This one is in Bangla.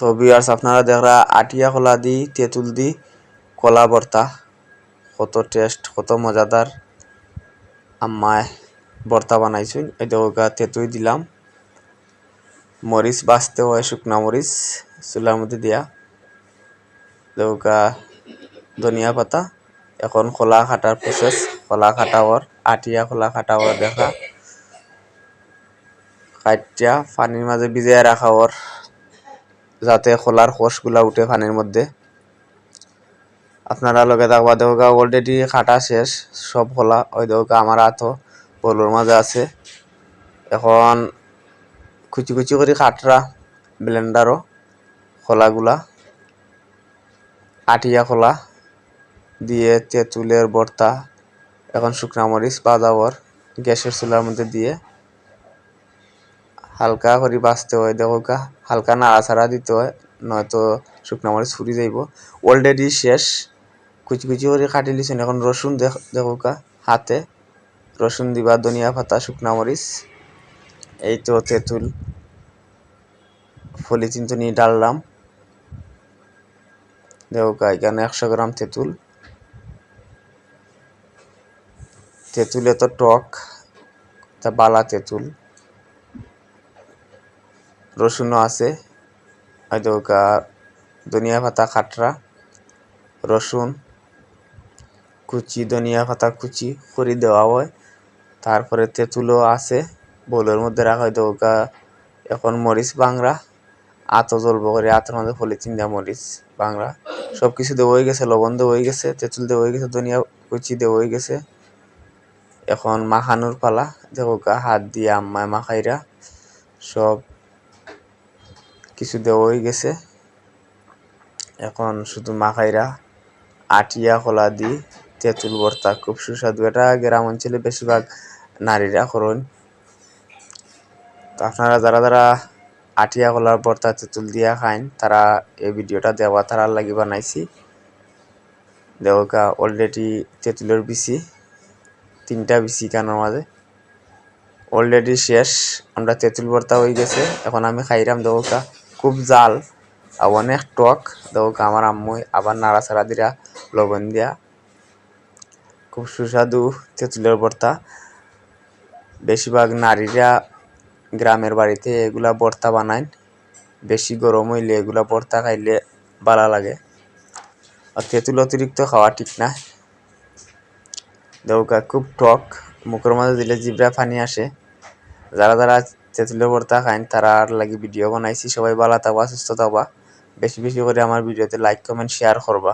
তো বিয়ার্স আপনারা দেখরা আটিয়া কলা দি, তেঁতুল দি, কলা ভর্তা। কত টেস্ট কত মজাদার। আম্মায় ভর্তা বানাইছুন, এই দেখো তেঁতুই দিলাম। মরিচ বাঁচতে হয়, শুকনা মরিচ, চুলার মধ্যে দিয়া। দেউকা ধনিয়া পাতা। এখন কলা কাটার প্রসেস কলা কাটাওয়ার আটিয়া কলা কাটাওয়ার দেখা। কাটিয়া পানির মাঝে ভিজাইয়া রাখা ওর যাতে খোলার খোসগুলা উঠে পানির মধ্যে। আপনারা লগে থাকবা দেওগা অলরেডি কাটা শেষ, সব খোলা। ওই দেওগা আমার হাতও বলুর মাঝে আছে। এখন কুচি কুচি করে কাটরা ব্লেন্ডারও খোলাগুলা। আটিয়া খোলা, দিয়ে তেঁতুলের ভর্তা এখন শুকনা মরিচ বাজাবর গ্যাসের চুলার মধ্যে দিয়ে হালকা করে বাঁচতে হয়। দেখো হালকা নাড়াচাড়া দিতে হয়, নয়তো শুকনা মরিচ ফুরি যাইব। অলরেডি শেষ। কুচি কুচি করে কাটি লিছেন। এখন রসুন দেখো হাতে। রসুন দিবা, ধনিয়া পাতা, শুকনা মরিচ। এই তো তেঁতুল পলিথিন তো নিয়ে ডাললাম। দেখো এখানে একশো গ্রাম তেঁতুল। তেঁতুলে তো টক, তা বালা তেঁতুল। রসুনও আছে, হয়তো ধনিয়া পাতা, খাটরা, রসুন, কুচি, ধনিয়া পাতা, কুচি করে দেওয়া হয়। তারপরে তেঁতুলও আছে, বোলের মধ্যে রাখা হয়তো এখন মরিচ, বাংরা আতো জ্বলবো করে, আতের মধ্যে পলিথিন দেওয়া মরিচ বাংলা সব কিছু দেওয়া হয়ে গেছে, লবণ দেওয়া হয়ে গেছে, তেঁতুল দেওয়া হয়ে গেছে, ধনিয়া কুচি দেওয়া হয়ে গেছে। এখন মাখানোর পালা, দেখো হাত দিয়ে আম্মায় মাখাইরা সব কিছু দেওয়া হয়ে গেছে। এখন শুধু মাখাইরা আটিয়া কলা দি তেঁতুল ভর্তা খুব সুস্বাদু। এটা গ্রাম অঞ্চলে বেশিরভাগ নারীরা করেন তো আপনারা যারা যারা আটিয়া কলার ভর্তা, তেঁতুল দিয়া খাইন, তারা এই ভিডিওটা দেওয়া তারা লাগি বানাইছি? দেওয়া অলরেডি তেঁতুলের বিচি, তিনটা বিচি কানোর মাঝে। অলরেডি শেষ। আমরা তেঁতুল ভর্তা হয়ে গেছে। এখন আমি খাইরাম দেওয়া খুব জাল অনেক টক। দেওয়া আমার আম্মুই আবার নাড়াচাড়া দিরা লবণ দিয়া খুব সুস্বাদু তেঁতুলের ভর্তা। বেশিরভাগ নারীরা গ্রামের বাড়িতে এগুলা ভর্তা বানায়। বেশি গরম হইলে এগুলা ভর্তা খাইলে ভালো লাগে। আর তেঁতুল অতিরিক্ত খাওয়া ঠিক না। দেউকা খুব টক। মুখের মধ্যে দিলে জিব্রা পানি আসে। যারা যারা তেঁতুলের ভর্তা খাইন, তারা আর লাগি ভিডিও বানাইছি। সবাই ভালো থাকবা, সুস্থ থাকবা। বেশি বেশি করে আমার ভিডিওতে লাইক কমেন্ট শেয়ার করবা।